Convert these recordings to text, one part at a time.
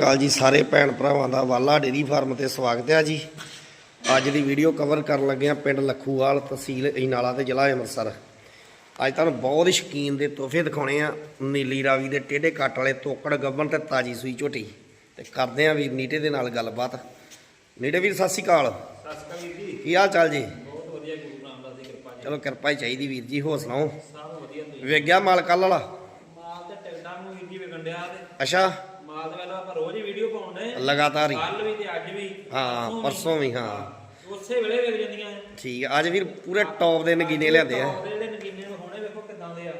ਅਕਾਲ ਜੀ ਸਾਰੇ ਭੈਣ ਭਰਾਵਾਂ ਦਾ ਵਾਲਾ ਡੇਰੀ ਫਾਰਮ ਤੇ ਸਵਾਗਤ ਹੈ ਜੀ। ਅੱਜ ਦੀ ਵੀਡੀਓ ਕਵਰ ਕਰਨ ਲੱਗੇ ਆ ਪਿੰਡ ਲੱਖੂਵਾਲ ਤਹਿਸੀਲ ਇਨਾਲਾ ਤੇ ਜ਼ਿਲ੍ਹਾ ਅੰਮ੍ਰਿਤਸਰ। ਅੱਜ ਤੁਹਾਨੂੰ ਬਹੁਤ ਹੀ ਸ਼ਕੀਨ ਦੇ ਤੋਹਫੇ ਦਿਖਾਉਣੇ ਆ ਨੀਲੀ ਰਾਵੀ ਦੇ ਟੇਢੇ ਕੱਟ ਵਾਲੇ ਤੋਕੜ ਗੱਬਣ ਤੇ ਤਾਜੀ ਸੂਈ ਝੋਟੀ। ਤੇ ਕਰਦੇ ਆ ਵੀਰ ਨੀਟੇ ਦੇ ਨਾਲ ਗੱਲਬਾਤ। ਨੀਟੇ ਵੀਰ ਸਤਿ ਸ਼੍ਰੀ ਅਕਾਲ। ਸਸਕਾ ਵੀਰ ਜੀ। ਕੀ ਹਾਲ ਚਾਲ ਜੀ? ਬਹੁਤ ਵਧੀਆ ਗੁਰੂ ਰਾਮਦਾਸ ਦੀ ਕਿਰਪਾ ਜੀ। ਚਲੋ ਕਿਰਪਾ ਹੀ ਚਾਹੀਦੀ ਵੀਰ ਜੀ ਹੋਰ ਸੁਣਾਓ? ਸਭ ਵਧੀਆ ਵੇਖ ਗਿਆ ਮਾਲ ਕੱਲ ਵਾਲਾ? ਮਾਲ ਤੇ ਟਿਕਟਾਂ ਨੂੰ ਵੀਰ ਜੀ ਡਿਆ ਤੇ। ਅੱਛਾ। ਮਾਲ ਵੱਲੋਂ ਆਪਾਂ ਰੋਜ਼ ਹੀ ਵੀਡੀਓ ਪਾਉਂਦੇ ਲਗਾਤਾਰ ਹੀ। ਕੱਲ ਵੀ ਤੇ ਅੱਜ ਵੀ। ਹਾਂ ਪਰਸੋਂ ਵੀ। ਹਾਂ। ਉਸੇ ਵੇਲੇ ਵਿਕ ਜਾਂਦੀਆਂ। ਠੀਕ ਆ ਅੱਜ ਵੀਰ ਪੂਰੇ ਟੌਪ ਦੇ ਨਗੀਨੇ ਲਿਆਂਦੇ ਆ। ਜਿਹੜੇ ਨਗੀਨੇ ਹੋਣੇ ਵੇਖੋ ਕਿਦਾਂ ਦੇ ਆ।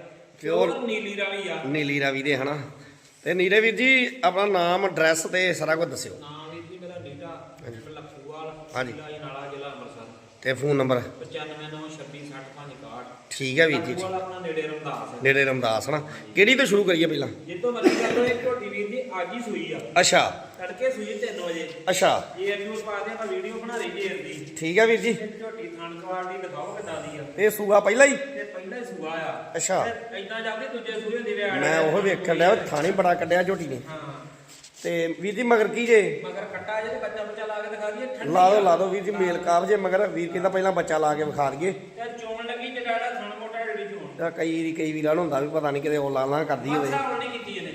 Pure ਨੀਲੀ ਰਾਵੀ ਆ। ਨੀਲੀ ਰਾਵੀ ਦੇ ਹਨਾ। ਤੇ ਨੀਲੇ ਵੀਰ ਜੀ ਆਪਣਾ ਨਾਮ ਐਡਰੈਸ ਤੇ ਸਾਰਾ ਕੁਝ ਦੱਸਿਓ। ਨਾਮ ਵੀਰ ਜੀ ਮੇਰਾ ਨੀਟਾ ਲੱਖੂਵਾਲ ਹਾਂਜੀ। ਨਾਲਾ ਜ਼ਿਲ੍ਹਾ ਅੰਮ੍ਰਿਤਸਰ। ਤੇ ਫੋਨ ਨੰਬਰ 9596266561 ਠੀਕ ਹੈ ਵੀਰ ਜੀ ਆਪਣਾ ਨੇੜੇ ਰਮਦਾਸ ਹੈ। ਨੇੜੇ ਰਮਦਾਸ ਹਨਾ? ਕਿਹੜੀ ਤੋਂ ਸ਼ੁਰੂ ਕਰੀਏ ਪਹਿਲਾਂ? ਜਿੱਦੋਂ ਮਰਜ਼ੀ ਕਰ ਲਓ ਇਹ ਝੋਟੀ ਵੀਰ ਜੀ ਅੱਜ ਹੀ ਸੂਈ ਆ। ਅੱਛਾ। ਤੜਕੇ ਸੂਈ 3 ਵਜੇ। ਅੱਛਾ। ਜੇ ਅਜੂਰ ਪਾ ਦੇ ਆਪਾਂ ਵੀਡੀਓ ਬਣਾ ਰਹੀ ਜੇਰ ਦੀ ਠੀਕ ਹੈ ਵੀਰ ਜੀ। ਇਹ ਝੋਟੀ ਥਣ ਕੁਆਲਿਟੀ ਦਿਖਾਓ ਕਿੱਦਾਂ ਦੀ ਆ। ਇਹ ਸੂਆ ਪਹਿਲਾਂ ਹੀ? ਤੇ ਪਹਿਲਾ ਹੀ ਸੂਆ ਆ। ਅੱਛਾ। ਤੇ ਏਦਾਂ ਜਾਂਦੀ ਦੂਜੇ ਸੂਏ ਦੀ ਵੇ ਮੈਂ ਉਹ ਵੇਖਣ ਲਿਆ ਥਾਣੀ ਬੜਾ ਕੱਢਿਆ ਝੋਟੀ ਨੇ। ਹਾਂ। ਤੇ ਵੀਰ ਜੀ ਮਗਰ ਕੀ ਜੇ? ਮਗਰ ਕੱਟਾ ਜੇ ਬੱਚਾ ਬੱਚਾ ਲਾ ਕੇ ਦਿਖਾ ਦਈਏ ਠੰਡੀ ਲਾ ਦੋ ਲਾ ਦੋ ਵੀਰ ਜੀ ਮੇਲ ਕਾਬ ਜੇ ਮਗਰ ਵੀਰ ਕਹਿੰਦਾ ਪਹਿਲਾਂ ਬੱਚਾ ਲਾ ਕੇ ਵਿਖਾ ਦਈਏ। ਤੇ ਚੋਣ ਲੱਗੀ ਜਗਾੜਾ ਥਣ ਮੋਟਾ ਢੇੜੀ ਚੋਣ ਤਾਂ ਕਈ ਕਈ ਵੀਰਾਂ ਨੂੰ ਹੁੰਦਾ ਵੀ ਪਤਾ ਨਹੀਂ ਕਿਤੇ ਉਹ ਲਾਲਾਂ ਕਰਦੀ ਹੋਵੇ। ਮਾਸਾ ਨਹੀਂ ਕੀਤੀ ਇਹਨੇ।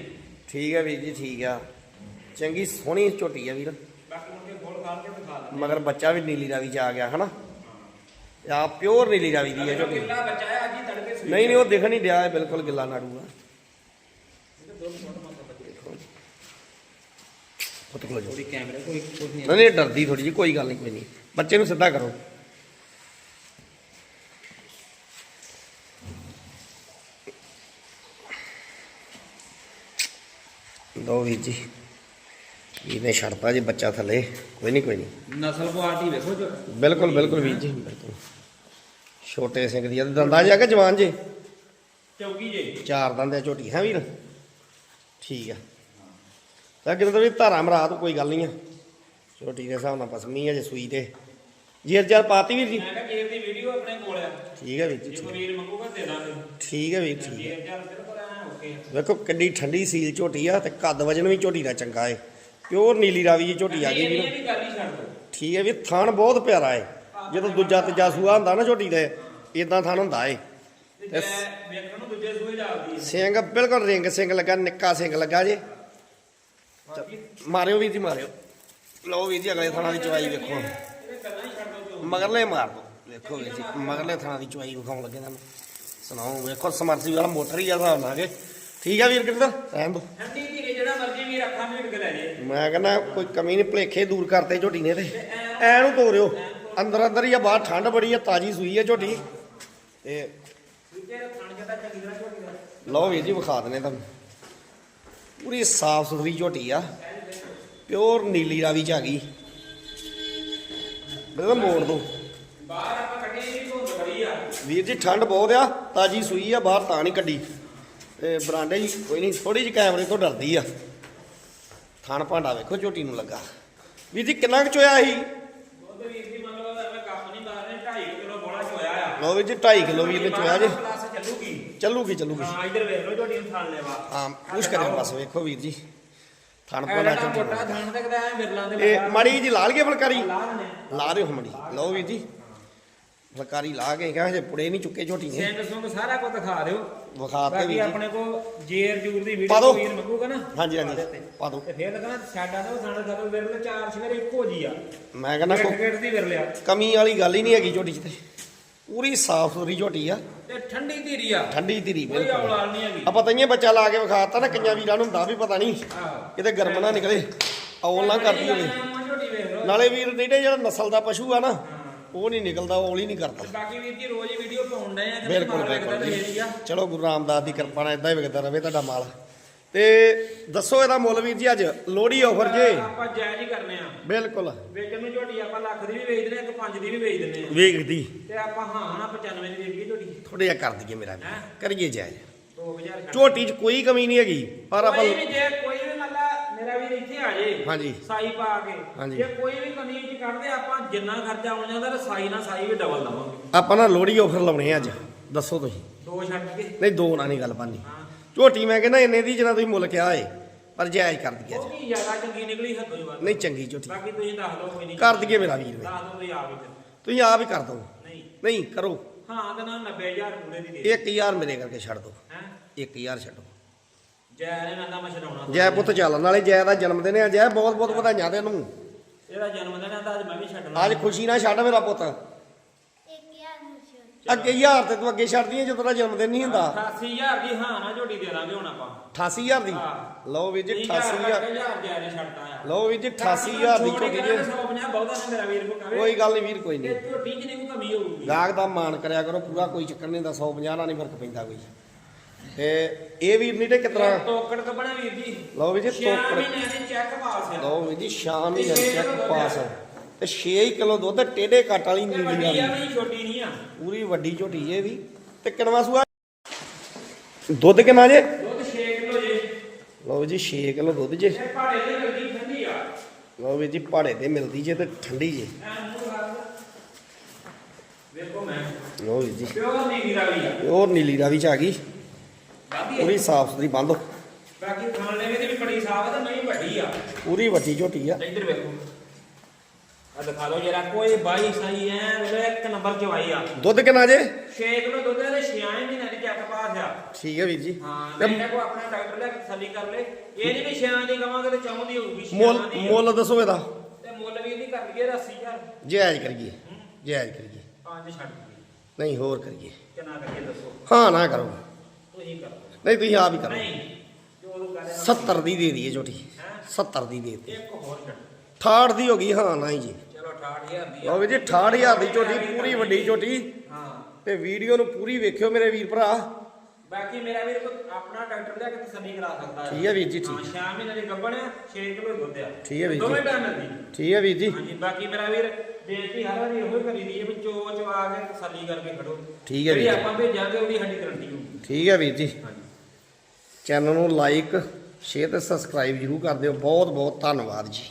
ਠੀਕ ਹੈ ਵੀਰ ਜੀ ਠੀਕ ਆ। ਚੰਗੀ ਸੋਹਣੀ ਝੋਟੀ ਆ ਵੀਰ। ਬਾਕੀ ਮੁੰਡੇ ਖੋਲ ਖਾਲ ਕੇ ਦਿਖਾ ਦੇ ਮਗਰ ਬੱਚਾ ਵੀ ਨੀਲੀ ਰਾਵੀ ਚ ਆ ਗਿਆ ਹਨਾ? ਆ ਪਿਓਰ ਨੀਲੀ ਰਾਵੀ ਦੀ ਹੈ ਝੋਟੀ। ਕਿੱਲਾ ਬੱਚਾ ਹੈ ਅੱਜ ਹੀ ਤੜਕੇ ਸੂਈ ਨਹੀਂ ਨਹੀਂ ਉਹ ਦਿਖ ਨਹੀਂ ਡਿਆ ਇਹ ਬਿਲਕੁਲ ਗਿੱਲਾ ਨਾੜੂ ਆ। ਪੁੱਤ ਕੋਲ ਜੋ। ਥੋੜੀ ਕੈਮਰੇ ਕੋਈ ਕੁਝ ਨਹੀਂ। ਨਹੀਂ ਨਹੀਂ ਡਰਦੀ ਥੋੜੀ ਜੀ ਕੋਈ ਗੱਲ ਨਹੀਂ ਕੋਈ ਨਹੀਂ। ਬੱਚੇ ਨੂੰ ਸਿੱਧਾ ਕਰੋ। ਦੋ ਵੀਰ ਜੀ। ਇਹਨੇ ਛੱਡਤਾ ਜੀ ਬੱਚਾ ਥੱਲੇ। ਕੋਈ ਨਹੀਂ ਕੋਈ ਨਹੀਂ ਨਸਲ ਕੁਆਲਿਟੀ ਵੇਖੋ ਜੋ। ਬਿਲਕੁਲ ਬਿਲਕੁਲ ਵੀਰ ਜੀ ਬਿਲਕੁਲ। ਛੋਟੇ ਸਿੰਘ ਦੀ ਆ, ਦੰਦਾਂ ਜਾ ਕੇ ਜਵਾਨ ਜੀ? ਚੌਕੀ ਜੇ। ਚਾਰ ਦੰਦ ਆ ਝੋਟੀ। ਹੈ ਵੀਰ? ਠੀਕ ਆ। ਤਾਂ ਕਿਤੇ ਵੀ ਧਾਰਾ ਮਰਾ ਤੂੰ ਕੋਈ ਗੱਲ ਨਹੀਂ ਆ। ਝੋਟੀ ਦੇ ਹਿਸਾਬ ਨਾਲ ਪਸਮੀ ਆ ਜੇ ਸੂਈ ਤੇ। ਜੇਰ ਜਰ ਪਾਤੀ ਵੀਰ ਜੀ? ਮੈਂ ਕਿਹਾ ਜੇਬ ਦੀ ਵੀਡੀਓ ਆਪਣੇ ਕੋਲ ਆ। ਠੀਕ ਹੈ ਵੀਰ ਜੀ ਜੇ ਕੋਈ ਵੀਰ ਮੰਗੂਗਾ ਦੇ ਦਾਂਗੇ। ਠੀਕ ਹੈ ਵੀਰ ਜਰ ਆ। ਵੇਖੋ ਕਿੰਨੀ ਠੰਡੀ ਸੀਲ ਝੋਟੀ ਆ ਤੇ ਕੱਦ ਵਜਨ ਵੀ ਝੋਟੀ ਦਾ ਚੰਗਾ ਏ। ਪਿਓਰ ਨੀਲੀ ਰਾਵੀ ਦੀ ਝੋਟੀ ਆ ਗਈ ਵੀ ਦੋ ਠੀਕ ਹੈ ਵੀ ਥਣ ਬਹੁਤ ਪਿਆਰਾ ਏ। ਜਦੋਂ ਦੂਜਾ ਤੀਜਾ ਸੂਆ ਹੁੰਦਾ ਨਾ ਝੋਟੀ ਦੇ ਇਦਾਂ ਥਣ ਹੁੰਦਾ ਏ। ਵੇਖਣ ਨੂੰ ਦੂਜੇ ਸੂਏ ਜਾਂਦੀ ਹੈ ਸਿੰਘ ਬਿਲਕੁਲ ਰਿੰਗ ਸਿੰਘ ਲੱਗਾ ਨਿੱਕਾ ਸਿੰਘ ਲੱਗਾ ਜੇ। ਮਾਰਿਓ ਵੀਰ ਜੀ ਮਾਰਿਓ। ਲਓ ਵੀਰ ਜੀ ਅਗਲੇ ਥਾਣਾ ਦੀ ਚਵਾਈ ਵੇਖੋ। ਦੋ ਮਗਰਲੇ ਮਾਰ ਦੋ। ਵੇਖੋ ਵੀਰ ਜੀ ਮਗਰਲੇ ਥਾਣਾ ਦੀ ਚਵਾਈ ਵਿਖਾਉਣ ਲੱਗੇ ਤੁਹਾਨੂੰ। ਸੁਣਾਓ ਵੇਖੋ ਸਮਰਸੀ ਵਾਲਾ ਮੋਟਰ ਹੀ ਆ ਕੇ। ਠੀਕ ਆ ਵੀਰ ਕਿੰਦਰ ਰਹਿਣ ਦੋ। ਠੰਡੀ ਧੀਰੇ ਜਿਹੜਾ ਮਰਜ਼ੀ ਵੀ ਰੱਖਾਂ ਮੀਟ ਕੇ ਲੈ ਜੇ। ਮੈਂ ਕਹਿੰਦਾ ਕੋਈ ਕਮੀ ਨਹੀਂ ਭਲੇਖੇ ਦੂਰ ਕਰਤੇ ਝੋਟੀ ਨੇ ਤੇ। ਐ ਨੂੰ ਤੋਰਿਓ ਅੰਦਰ ਅੰਦਰ ਹੀ ਆ ਬਾਹਰ ਠੰਡ ਬੜੀ ਆ ਤਾਜੀ ਸੂਈ ਆ ਝੋਟੀ। ਤੇ ਲਓ ਵੀਰ ਜੀ ਵਿਖਾ ਦਨੇ ਤੁਹਾਨੂੰ। ਪੂਰੀ ਸਾਫ਼ ਸੁਥਰੀ ਝੋਟੀ ਆ। ਪਿਓਰ ਨੀਲੀ ਰਾਵੀ ਚ ਆ ਗਈ। ਬਿਲਕੁਲ ਮੋੜ ਦੋ। ਬਾਹਰ ਆਪਾਂ ਕੱਢੀ ਨਹੀਂ ਧੁੰਦ ਬੜੀ ਆ। ਵੀਰ ਜੀ ਠੰਡ ਬਹੁਤ ਆ ਤਾਜੀ ਸੂਈ ਆ ਬਾਹਰ ਤਾਂ ਨਹੀਂ ਕੱਢੀ। ਤੇ ਬਰਾਂਡੇ ਜੀ ਕੋਈ ਨਹੀਂ ਥੋੜੀ ਜਿਹੀ ਕੈਮਰੇ ਤੋਂ ਡਰਦੀ ਆ। ਥਣ ਭਾਂਡਾ ਵੇਖੋ ਝੋਟੀ ਨੂੰ ਲੱਗਾ। ਵੀਰ ਜੀ ਕਿੰਨਾ ਕੁ ਚੋਇਆ ਸੀ? ਦੁੱਧ ਵੀਰ ਦੀ ਮੰਨ ਲਓ ਐਵੇਂ ਕੰਮ ਨਹੀਂ ਮਾਰਨੇ 2.5 ਕਿਲੋ ਬੋਲਾ ਚੋਇਆ ਆ ਲਓ ਵੀਰ ਜੀ 2.5 ਕਿਲੋ ਵੀਰ ਨੇ ਚੋਇਆ ਜੇ। ਚੱਲੂਗੀ ਚੱਲੂਗੀ। ਚੱਲੂਗੀ ਹਾਂ ਇਧਰ ਵੇਖ ਲਓ ਝੋਟੀ ਨੂੰ ਥਣ ਲੈਵਾ। ਹਾਂ ਪੁਸ਼ ਕਰਿਓ ਬਸ ਵੇਖੋ ਵੀਰ ਜੀ। ਥਣ ਭਾਂਡਾ ਝੋਟੀ ਇਹ ਮਾੜੀ ਜੀ ਲਾਲ ਕੇ ਫਲਕਾਰੀ। ਲਾ ਲਾ ਦਿਓ ਹਮੜੀ ਲਓ ਵੀਰ ਜੀ। ਫਲਕਾਰੀ ਲਾ ਕੇ ਕਹਾਂ ਪੁੜੇ ਨਹੀਂ ਚੁੱਕੇ ਝੋਟੀ ਨੇ। ਸਿੰਘ ਸੁੰਗ ਸਾਰਾ ਕੁਝ ਦਿਖਾ ਦਿਓ। ਵਿਖਾ ਤੇ ਬਾਕੀ ਆਪਣੇ ਕੋ ਜੇਰ ਜੂਰ ਦੀ ਪਾ ਦਿਓ। ਵੀਡੀਓ ਵੀਰ ਮੰਗੂਗਾ ਨਾ। ਹਾਂਜੀ ਹਾਂਜੀ ਪਾ ਦੋ। ਤੇ ਫੇਰ ਲੱਗਣਾ ਸਾਡਾ ਤਾਂ ਥਣ ਸਾਨੂੰ ਵਿਰਲੇ ਚਾਰ ਸਵੇਰੇ ਇੱਕੋ ਜੀ ਆ। ਮੈਂ ਕਹਿੰਦਾ ਕੋਈ ਗੇਟ ਦੀ ਵਿਰਲਿਆ ਕਮੀ ਵਾਲੀ ਗੱਲ ਹੀ ਨਹੀਂ ਹੈਗੀ ਝੋਟੀ 'ਚ ਤੇ। ਪੂਰੀ ਸਾਫ਼ ਸੁਥਰੀ ਝੋਟੀ ਆ। ਤੇ ਠੰਡੀ ਧੀਰੀ ਆ। ਠੰਡੀ ਧੀਰੀ ਕੋਈ ਬਿਲਕੁਲ। ਨਹੀਂ ਹੈਗੀ। ਆਪਾਂ ਤਾਂ ਇਹ ਬੱਚਾ ਲਾ ਕੇ ਵਿਖਾਤਾ ਨਾ ਕਈਆਂ ਵੀਰਾਂ ਨੂੰ ਹੁੰਦਾ ਵੀ ਪਤਾ ਨਹੀਂ। ਆਹ। ਕਿਤੇ ਗਰਮ ਨਾ ਨਿਕਲੇ। ਔਲ ਨਾ ਕਰਦੀ ਹੋਵੇ। ਝੋਟੀ ਵੇਖ ਲਓ। ਨਾਲੇ ਵੀਰ ਨੇੜੇ ਜਿਹੜਾ ਨਸਲ ਦਾ ਪਸ਼ੂ ਆ ਨਾ ਉਹ ਨਹੀਂ ਨਿਕਲਦਾ ਉਹ ਹੀ ਨਹੀਂ ਕਰਦਾ। ਬਾਕੀ ਵੀਰ ਜੀ ਰੋਜ਼ ਹੀ ਵੀਡੀਓ ਪਾਉਣ ਡਏ ਆ ਬਿਲਕੁਲ ਬਿਲਕੁਲ ਆ ਚਲੋ ਗੁਰੂ ਰਾਮਦਾਸ ਦੀ ਕਿਰਪਾ ਨਾਲ ਇਦਾਂ ਹੀ ਵਿਕਦਾ ਰਵੇ ਤੁਹਾਡਾ ਮਾਲ। ਤੇ ਦੱਸੋ ਇਹਦਾ ਮੁੱਲ ਵੀਰ ਜੀ ਅੱਜ ਲੋਹੜੀ ਆਫਰ ਜੇ? ਆਪਾਂ ਜਾਇਜ਼ ਹੀ ਕਰਨੇ ਆ। ਬਿਲਕੁਲ। ਵੇਚਣ ਨੂੰ ਝੋਟੀ ਆਪਾਂ ਲੱਖ ਦੀ ਵੀ ਵੇਚਦੇ ਨੇ ਇੱਕ ਪੰਜ ਦੀ ਵੀ ਵੇਚ ਦਿੰਦੇ ਆ। ਵੇਖਦੀ। ਤੇ ਆਪਾਂ ਹਾਂ ਨਾ 95 ਦੀ ਵੇਚੀਏ ਝੋਟੀ। ਥੋੜੇ ਜਿਹਾ ਕਰ ਦਈਏ ਮੇਰਾ ਵੀ? ਕਰੀਏ ਜਾਇਜ਼। 2000 ਛੱਡ। ਝੋਟੀ 'ਚ ਕੋਈ ਕਮੀ ਨਹੀਂ ਹੈਗੀ ਪਰ ਆਪਾਂ ਕੋਈ ਵੀ ਜੇ ਕੋਈ ਵੀ ਆ ਜੇ ਹਾਂਜੀ। ਸਾਈ ਪਾ ਕੇ। ਹਾਂਜੀ। ਜੇ ਕੋਈ ਵੀ ਕਮੀ ਚ ਕੱਢਦੇ ਆਪਾਂ ਜਿੰਨਾ ਖਰਚਾ ਆਉਣ ਜਾਂਦਾ ਤੇ ਸਾਈ ਨਾਲ ਸਾਈ ਵੀ ਡਬਲ ਦਵਾਂਗੇ। ਆਪਾਂ ਨਾ ਲੋਹੜੀ ਆਫਰ ਲਾਉਣੇ ਆ ਅੱਜ। ਦੱਸੋ ਤੁਸੀਂ। ਦੋ ਛੱਡ ਕੇ। ਨਹੀਂ ਦੋ ਨਾਲ ਨਹੀਂ ਗੱਲ ਬਣਨੀ। ਹਾਂ। ਝੋਟੀ ਮੈਂ ਕਹਿੰਦਾ ਇੰਨੇ ਦੀ ਜਿੰਨਾ ਤੁਸੀਂ ਮੁੱਲ ਕਿਹਾ ਏ ਪਰ ਜਾਇਜ਼ ਕਰ ਦਈਏ ਉਹ ਕੀ ਜ਼ਿਆਦਾ ਚੰਗੀ ਨਿਕਲੀ ਹੱਦੋਂ ਹੀ ਵੱਧ ਨਹੀਂ ਚੰਗੀ ਝੋਟੀ। ਬਾਕੀ ਤੁਸੀਂ ਦੱਸ ਦਿਓ ਕੋਈ ਨਹੀਂ। ਕਰ ਦਈਏ ਮੇਰਾ ਵੀਰ। ਵੇ ਦੱਸ ਦਿਓ ਤੁਸੀਂ ਆਪ ਹੀ ਫਿਰ। ਤੁਸੀਂ ਆਪ ਹੀ ਕਰ ਦਿਓ। ਨਹੀਂ। ਨਹੀਂ ਕਰੋ। ਹਾਂ ਤਾਂ ਨਾ 90000 ਪੂਰੇ ਦੀ ਦੇ। 1000 ਮੇਰੇ ਕਰਕੇ ਛੱਡ ਦਿਓ। ਹੈ? 1000 ਛੱਡੋ। ਜੈ ਨੇ ਮੈਂ ਤਾਂ ਮੈਂ ਛਡਾਉਣਾ ਜੈ ਪੁੱਤ ਚੱਲ ਨਾਲੇ ਜੈ ਦਾ ਜਨਮ ਦਿਨ ਆ ਜੈ ਬਹੁਤ ਬਹੁਤ ਵਧਾਈਆਂ ਤੈਨੂੰ। ਇਹਦਾ ਜਨਮ ਦਿਨ ਆਂਦਾ ਅੱਜ ਮੈਂ ਵੀ ਛੱਡਣਾ। ਅੱਜ ਖੁਸ਼ੀ ਨਾਲ ਛੱਡ ਮੇਰਾ ਪੁੱਤ। ਅੱਗੇ ਹਜ਼ਾਰ ਤੇ ਤੂੰ ਅੱਗੇ ਛੱਡਦੀ ਹੈ ਜਦੋਂ ਦਾ ਜਨਮ ਦਿਨ ਨਹੀਂ ਹੁੰਦਾ। 88000 ਦੀ ਹਾਂ ਨਾ ਝੋਟੀ ਦੇ ਦਾਂਗੇ ਹੁਣ ਆਪਾਂ। 88000 ਦੀ? ਹਾਂ। ਲਓ ਵੀਰ ਜੀ 88000 88000 ਹਜ਼ਾਰ। ਜੈ ਨੇ ਛੱਡਤਾ ਆ। ਲਓ ਵੀਰ ਜੀ 88000 ਦੀ ਝੋਟੀ ਜੇ। 150 ਬਹੁਤਾ ਨਾ ਮੇਰਾ ਵੀਰ ਕੋ ਕਵੇ ਕੋਈ ਗੱਲ ਨਹੀਂ ਵੀਰ ਕੋਈ ਨਹੀਂ ਇਹ ਝੋਟੀ ਚ ਨਹੀਂ ਕਮੀ ਹੋਊਗੀ। ਗਾਹਕ ਦਾ ਮਾਣ ਕਰਿਆ ਕਰੋ ਪੂਰਾ ਕੋਈ ਚੱਕਰ ਨਹੀਂ ਦਾ 150 ਨਾਲ ਨਹੀਂ ਫ਼ਰਕ ਪੈਂਦਾ ਕੋਈ। ਤੇ ਇਹ ਵੀਰ ਨਹੀਂ ਤੇ ਕਿਤਨਾ ਇਹ ਤੋਕੜ ਕਪੜਾ ਵੀਰ ਜੀ। ਲਓ ਵੀਰ ਜੀ ਛੇ ਤੋਕੜ ਮਹੀਨਿਆਂ ਦੀ ਚੈੱਕ ਪਾਸ ਆ। ਲਓ ਵੀਰ ਜੀ ਸ਼ਾਮ ਹੀ ਤੇ ਛੇ ਚੈੱਕ ਪਾਸ ਦੁੱਧ ਤੇ 6 ਕਿਲੋ ਦੁੱਧ ਟੇਢੇ ਕੱਟ ਵਾਲੀ ਤੇ ਨੀਲੀ ਆ ਛੋਟੀ ਨਹੀਂ ਆ। ਪੂਰੀ ਵੱਡੀ ਝੋਟੀ ਇਹ ਵੀ। ਤੇ ਕਿਣਵਾ ਸੂਆ? ਦੁੱਧ ਕਿੰਨਾ ਜੇ? ਦੁੱਧ 6 ਕਿਲੋ ਜੇ। ਲਓ ਜੀ 6 ਕਿਲੋ ਦੁੱਧ ਜੇ। ਇਹ ਭਾੜੇ ਦੀ ਲੱਗੀ ਠੰਡੀ ਆ। ਲਓ ਵੀਰ ਜੀ ਪਹਾੜੇ ਤੇ ਮਿਲਦੀ ਜੇ ਤੇ ਠੰਡੀ ਜੇ। ਵੇਖੋ ਮੈਂ। ਲਓ ਜੀ। ਪਿਓਰ ਨਹੀਂ ਗਿਰਾ ਵੀ ਆ। ਉਹ ਨੀਲੀ ਰਾਵੀ ਚ ਆ ਗਈ। ਪੂਰੀ ਸਾਫ਼ ਸੁਥਰੀ ਬੰਦ ਬਾਕੀ ਖਾਣ ਲੈਵੇ ਦੀ ਵੀ ਬੜੀ ਸਾਫ਼ ਤੇ ਨਹੀਂ ਵੱਡੀ ਆ। ਪੂਰੀ ਵੱਡੀ ਝੋਟੀ ਆ। ਇੱਧਰ ਵੇਖੋ। ਆ ਦਿਖਾ ਲਓ ਜਰਾ ਕੋਈ ਬਾਈ ਸਹੀ ਐ ਵੇਲੇ ਇੱਕ ਨੰਬਰ ਚ ਆਈ ਆ। ਦੁੱਧ ਕਿੰਨਾ ਜੇ? 6 ਕਿਲੋ ਦੁੱਧ ਦੇ 6 ਮਹੀਨਿਆਂ ਦੀ ਚੱਕ ਪਾਸ ਆ। ਠੀਕ ਹੈ ਵੀਰ ਜੀ। ਹਾਂ ਮੈਂ ਕੋ ਆਪਣਾ ਡਾਕਟਰ ਲੈ ਕੇ ਤਸੱਲੀ ਕਰ ਲੈ। ਇਹ ਨਹੀਂ ਵੀ 6 ਦੀ ਕਵਾਂਗੇ ਤੇ ਚਾਹੁੰਦੀ ਹੋਊਗੀ ਛਿਆਂ ਮੁੱਲ ਦੀ ਆ। ਮੁੱਲ ਦੱਸੋ ਇਹਦਾ। ਤੇ ਮੁੱਲ ਵੀ ਇਹਦੀ ਕਰ ਲਈਏ 80000 ਜਾਇਜ਼ ਕਰੀਏ। ਜਾਇਜ਼ ਕਰੀਏ। ਪੰਜ ਛੱਡ ਦਈਏ। ਨਹੀਂ ਹੋਰ ਕਰੀਏ। ਕਿੰਨਾ ਕਰੀਏ ਦੱਸੋ। ਹਾਂ ਨਾ ਕਰੋ। ਤੁਸੀਂ ਕਰੋ। ਨਹੀਂ ਤੁਸੀਂ ਆਪ ਹੀ ਕਰੋ। ਨਹੀਂ ਜੋ ਉਹ ਕਰੇ 70 ਦੀ ਦੇ ਦਈਏ ਝੋਟੀ। 70 ਦੀ ਦੇ ਦੇ ਇੱਕ ਹੋਰ ਛੱਡ। 68 ਦੀ ਹੋ ਗਈ ਹਾਂ ਨਾ ਹੀ ਜੀ। ਚਲੋ 68000 ਦੀ ਲਓ ਵੀਰ ਜੀ 68000 ਦੀ ਝੋਟੀ ਪੂਰੀ ਵੱਡੀ ਝੋਟੀ। ਹਾਂ। ਤੇ ਵੀਡੀਓ ਨੂੰ ਪੂਰੀ ਵੇਖਿਓ ਮੇਰੇ ਵੀਰ ਭਰਾ। ਬਾਕੀ ਮੇਰਾ ਵੀਰ ਕੋਈ ਆਪਣਾ ਡਾਕਟਰ ਲੈ ਕੇ ਤਸੱਲੀ ਕਰਾ ਸਕਦਾ ਹੈ। ਠੀਕ ਹੈ ਵੀਰ ਜੀ, ਠੀਕ। ਹਾਂ ਛੇ ਮਹੀਨੇ ਦੀ ਗੱਭਣ ਆ 6 ਕਿਲੋ ਦੁੱਧ ਆ। ਠੀਕ ਹੈ ਵੀਰ ਜੀ। ਦੋਵੇਂ ਟਾਈਮ ਮਿਲਦੀ ਠੀਕ ਹੈ ਵੀਰ ਜੀ। ਹਾਂਜੀ ਬਾਕੀ ਮੇਰਾ ਵੀਰ ਬੇਨਤੀ ਹਰ ਵਾਰੀ ਇਹੋ ਹੀ ਕਰੀ ਦੀ ਹੈ ਵੀ ਚੋ ਚੋ ਆ ਕੇ ਤਸੱਲੀ ਕਰਕੇ ਖੜੋ। ਠੀਕ ਹੈ ਜਿਹੜੀ ਵੀਰ ਜੀ। ਆਪਾਂ ਭੇਜਾਂਗੇ ਉਹਦੀ ਸਾਡੀ ਗਰੰਟੀ ਠੀਕ ਹੈ ਵੀਰ ਜੀ। ਹਾਂਜੀ। ਚੈਨਲ ਨੂੰ ਲਾਈਕ ਸ਼ੇਅਰ ਤੇ ਸਬਸਕ੍ਰਾਈਬ ਜਰੂਰ ਕਰ ਦਿਓ। ਬਹੁਤ ਬਹੁਤ ਧੰਨਵਾਦ ਜੀ।